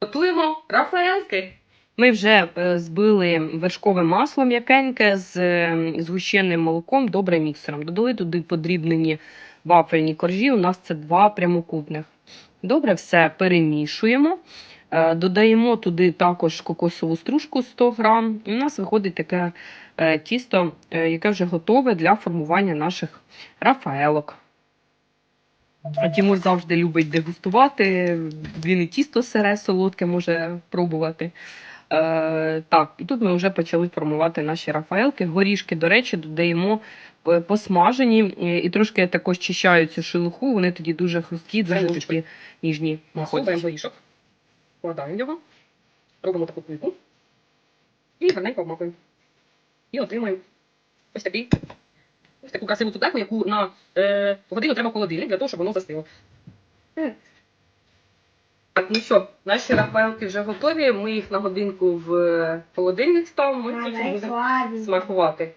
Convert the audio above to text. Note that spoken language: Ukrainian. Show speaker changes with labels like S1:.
S1: Готуємо рафаелки. Ми вже е, збили вершкове масло м'якеньке з е, згущеним молоком, добре міксером. Додали туди подрібнені вафельні коржі. У нас це два прямокутних. Добре, все перемішуємо. Е, Додаємо туди також кокосову стружку 100 грам. І у нас виходить таке тісто, яке вже готове для формування наших рафаелок. А Тимур завжди любить дегустувати. Він і тісто сире солодке може пробувати. Е, так, і тут ми вже почали формувати наші рафаелки. Горішки, до речі, додаємо посмажені і, трошки також чищають цю шелуху. Вони тоді дуже хрусткі, дуже такі ніжні. Виходять.
S2: горішок. Вкладаємо його. Робимо таку плиту. І гарненько обмакуємо. І отримаємо ось такий. Ось таку красиву цукерку, яку на е, годину треба в холодильник для того, щоб воно застило.
S1: Так, ну що, наші рафаелки вже готові. Ми їх на годинку в холодильник ставимо. Ми будемо смакувати.